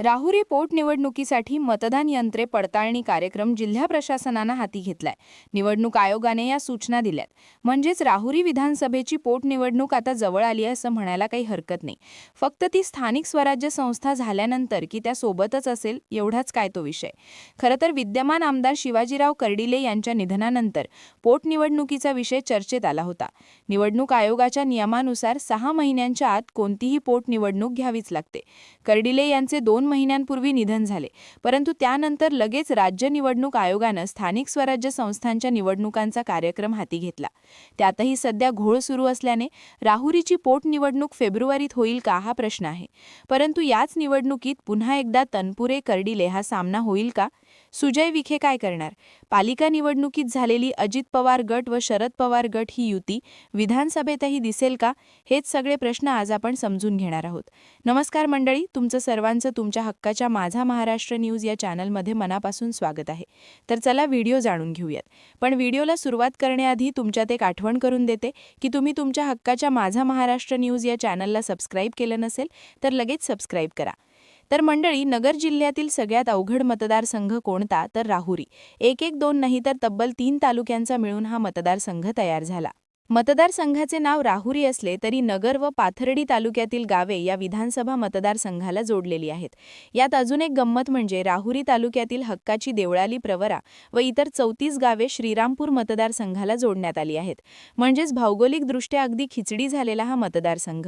राहुरी पोटनिवडणुकीसाठी मतदान यंत्रे पडताळणी कार्यक्रम जिल्हा प्रशासनानं हाती घेतलाय. निवडणूक आयोगाने या सूचना दिल्यात. म्हणजेच राहुरी विधानसभेची पोटनिवडणूक आता जवळ आली आहे असं म्हणायला काही हरकत नाही. फक्त ती स्थानिक स्वराज्य संस्था झाल्यानंतर की त्या सोबतच असेल एवढाच काय तो विषय. खरं तर विद्यमान आमदार शिवाजीराव कर्डिले यांच्या निधनानंतर पोटनिवडणुकीचा विषय चर्चेत आला होता. निवडणूक आयोगाच्या नियमानुसार सहा महिन्यांच्या आत कोणतीही पोटनिवडणूक घ्यावीच लागते. कर्डिले यांचे दोन महिन्यांपूर्वी निधन झाले. परंतु त्यानंतर लगेच राज्य निवडणूक आयोगानं स्थानिक स्वराज्य संस्थांच्या निवडणुकांचा कार्यक्रम हाती घेतला. त्यातही सध्या घोळ सुरू असल्याने राहुरीची पोटनिवडणूक फेब्रुवारीत होईल का हा प्रश्न आहे. परंतु याच निवडणुकीत पुन्हा एकदा तनपुरे कर्डिले हा सामना होईल का? सुजय विखे काय करणार? पालिका निवडणुकीत झालेली अजित पवार गट व शरद पवार गट ही युती विधानसभेतही दिसेल का? हेच सगळे प्रश्न आज आपण समजून घेणार आहोत. नमस्कार मंडळी तुमचं सर्वांचं तुमच्या हक्काच्या माझा महाराष्ट्र न्यूज या चॅनलमध्ये मनापासून स्वागत आहे. तर चला व्हिडिओ जाणून घेऊयात. पण व्हिडिओला सुरुवात करण्याआधी तुमच्यात एक आठवण करून देते की तुम्ही तुमच्या हक्काच्या माझा महाराष्ट्र न्यूज या चॅनलला सबस्क्राईब केलं नसेल तर लगेच सबस्क्राईब करा. तर मंडळी नगर जिल्ह्यातील सगळ्यात अवघड मतदारसंघ कोणता? तर राहुरी. एक एक दोन नाही तर तब्बल तीन तालुक्यांचा मिळून हा मतदारसंघ तयार झाला. मतदारसंघाचे नाव राहुरी असले तरी नगर व पाथर्डी तालुक्यातील गावे या विधानसभा मतदारसंघाला जोडलेली आहेत. यात अजून एक गंमत म्हणजे राहुरी तालुक्यातील हक्काची देवळाली प्रवरा व इतर चौतीस गावे श्रीरामपूर मतदारसंघाला जोडण्यात आली आहेत. म्हणजेच भौगोलिकदृष्ट्या अगदी खिचडी झालेला हा मतदारसंघ.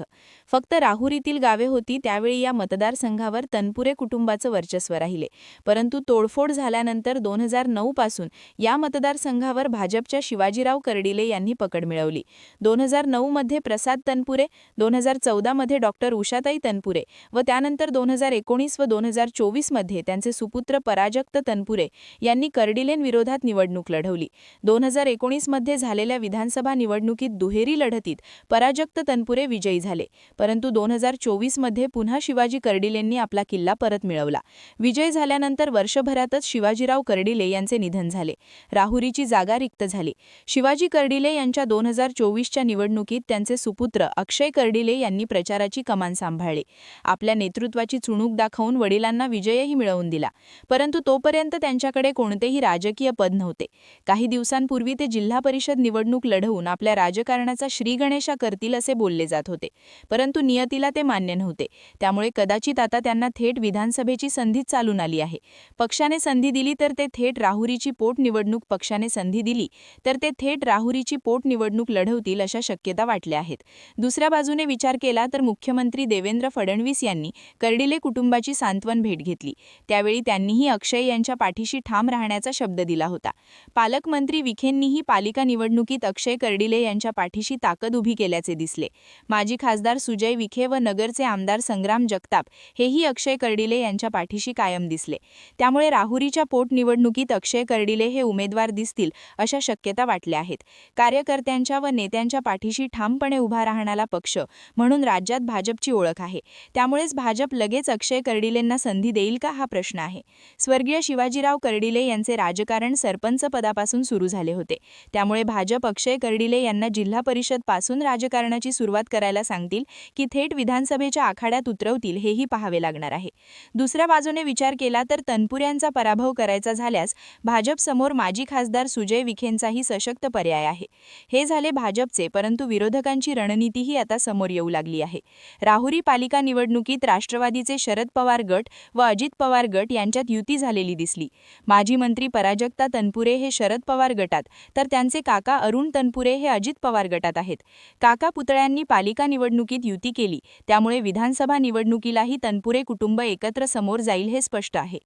फक्त राहुरीतील गावे होती त्यावेळी या मतदारसंघावर तनपुरे कुटुंबाचं वर्चस्व राहिले. परंतु तोडफोड झाल्यानंतर दोन हजार नऊ पासून या मतदारसंघावर भाजपच्या शिवाजीराव कर्डिले यांनी पकड मिळवली. मिळवली दोन हजार नऊमध्ये प्रसाद तनपुरे दोन हजार चौदामध्ये डॉक्टर उषाताई तनपुरे व त्यानंतर दोन हजार एकोणीस व दोन हजार चोवीसमध्ये त्यांचे सुपुत्र पराजक्त तनपुरे यांनी कर्डिलेन विरोधात निवडणूक लढवली. दोन हजार एकोणीसमध्ये झालेल्या विधानसभा निवडणुकीत दुहेरी लढतीत पराजक्त तनपुरे विजयी झाले. परंतु दोन हजार चोवीसमध्ये पुन्हा शिवाजी कर्डिलेंनी आपला किल्ला परत मिळवला. विजय झाल्यानंतर वर्षभरातच शिवाजीराव कर्डिले यांचे निधन झाले. राहुरीची जागा रिक्त झाली. शिवाजी कर्डिले यांच्या दोन हजार चोवीसच्या निवडणुकीत त्यांचे सुपुत्र अक्षय कर्डिले यांनी प्रचाराची कमान सांभाळली. आपल्या नेतृत्वाची चुणूक दाखवून वडिलांना विजयही मिळवून दिला. परंतु तोपर्यंत त्यांच्याकडे कोणतेही राजकीय पद नव्हते. काही दिवसांपूर्वी ते जिल्हा परिषद निवडणूक लढवून आपल्या राजकारणाचा श्रीगणेशा करतील असे बोलले जात होते. परंतु नियतीला ते मान्य नव्हते. त्यामुळे कदाचित आता त्यांना थेट विधानसभेची संधी चालून आली आहे. पक्षाने संधी दिली तर ते थेट राहुरीची पोटनिवडणूक पक्षाने संधी दिली. तर ते थेट राहुरीची पोटनिवडणूक निवडणूक लढवतील अशा शक्यता वाटल्या आहेत. दुसऱ्या बाजूने विचार केला तर मुख्यमंत्री देवेंद्र फडणवीस यांनी कर्डिले कुटुंबाची सांत्वन भेट घेतली. त्यावेळी त्यांनीही अक्षय यांच्या पाठीशी ठाम राहण्याचा शब्द दिला होता. पालकमंत्री विखेंनीही पालिका निवडणुकीत अक्षय कर्डिले यांच्या पाठीशी ताकद उभी केल्याचे दिसले. माजी खासदार सुजय विखे व नगरचे आमदार संग्राम जगताप हेही अक्षय कर्डिले यांच्या पाठीशी कायम दिसले. त्यामुळे राहुरीच्या पोटनिवडणुकीत अक्षय कर्डिले हे उमेदवार दिसतील अशा शक्यता वाटल्या आहेत. कार्यकर्त्यांच्या व नेत्यांच्या पाठीशी ठामपणे उभा राहणारा पक्ष म्हणून राज्यात भाजपची ओळख आहे. त्यामुळेच भाजप लगेच अक्षय कर्डिलेंना संधी देईल का हा प्रश्न आहे. स्वर्गीय शिवाजीराव कर्डिले यांचे राजकारण सरपंच पदापासून सुरू झाले होते. त्यामुळे भाजप अक्षय कर्डिले यांना जिल्हा परिषदपासून राजकारणाची सुरुवात करायला सांगतील की थेट विधानसभेच्या आखाड्यात उतरवतील हेही पाहावे लागणार आहे. दुसऱ्या बाजूने विचार केला तर तनपुऱ्यांचा पराभव करायचा झाल्यास भाजपसमोर माजी खासदार सुजय विखेंचाही सशक्त पर्याय आहे. हे झाले झाले भाजपचे परंतु विरोधकांची रणनीतीही आता समोर येऊ लागली आहे. राहुरी पालिका निवडणुकीत राष्ट्रवादीचे शरद पवार गट व अजित पवार गट यांच्यात युती झालेली दिसली. माजी मंत्री पराजक्ता तनपुरे हे शरद पवार गटात तर त्यांचे काका अरुण तनपुरे हे अजित पवार गटात आहेत. काका पुतळ्यांनी पालिका निवडणुकीत युती केली त्यामुळे विधानसभा निवडणुकीलाही तनपुरे कुटुंब एकत्र समोर जाईल हे स्पष्ट आहे.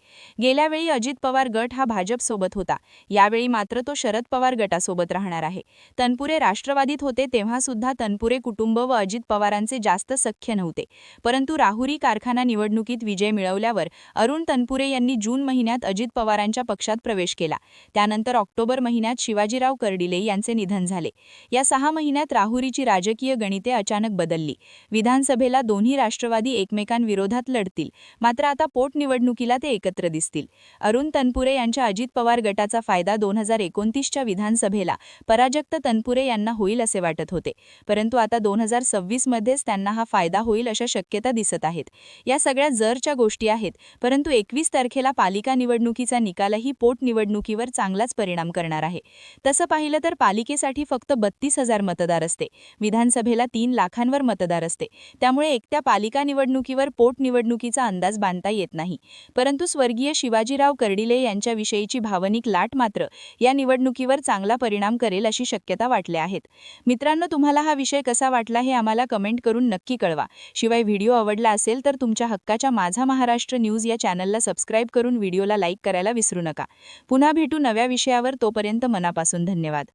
गेल्यावेळी अजित पवार गट हा भाजपसोबत होता यावेळी मात्र तो शरद पवार गटासोबत राहणार आहे. तनपुरे राष्ट्रवादीत होते तेव्हा सुद्धा तनपुरे कुटुंब व अजित पवारांचे जास्त सख्य नव्हते. परंतु राहुरी कारखाना निवडणुकीत विजय मिळवल्यावर अरुण तनपुरे यांनी जून महिन्यात अजित पवारांच्या पक्षात प्रवेश केला. त्यानंतर ऑक्टोबर महिन्यात शिवाजीराव कर्डिले यांचे निधन झाले. या सहा महिन्यात राहुरीची राजकीय गणिते अचानक बदलली. विधानसभेला दोन्ही राष्ट्रवादी एकमेकांविरोधात लढतील. मात्र आता पोटनिवडणुकीला ते एकत्र दिसतील. अरुण तनपुरे यांच्या अजित पवार गटाचा फायदा दोन हजार एकोणतीसच्या विधानसभेला पराजक्त तनपुरे यांना होईल असे वाटत होते. परंतु आता दोन हजार सव्वीसमध्येच त्यांना हा फायदा होईल अशा शक्यता दिसत आहेत. या सगळ्या जरच्या गोष्टी आहेत. परंतु एकवीस तारखेला पालिका निवडणुकीचा निकालही पोटनिवडणुकीवर चांगलाच परिणाम करणार आहे. तसं पाहिलं तर पालिकेसाठी फक्त बत्तीस हजार मतदार असते. विधानसभेला तीन लाखांवर मतदार असते. त्यामुळे एकट्या पालिका निवडणुकीवर पोटनिवडणुकीचा अंदाज बांधता येत नाही. परंतु स्वर्गीय शिवाजीराव कर्डिले यांच्याविषयीची भावनिक लाट मात्र या निवडणुकीवर चांगला परिणाम करेल अशी शक्यता वाटल्या आहेत. मित्रांनो तुम्हाला हा विषय कसा वाटला हे आम्हाला कमेंट करून नक्की कळवा. शिवाय व्हिडिओ आवडला असेल तर तुमच्या हक्काच्या माझा महाराष्ट्र न्यूज या चॅनलला सबस्क्राईब करून व्हिडिओला लाईक करायला विसरू नका. पुन्हा भेटू नव्या विषयावर तोपर्यंत मनापासून धन्यवाद.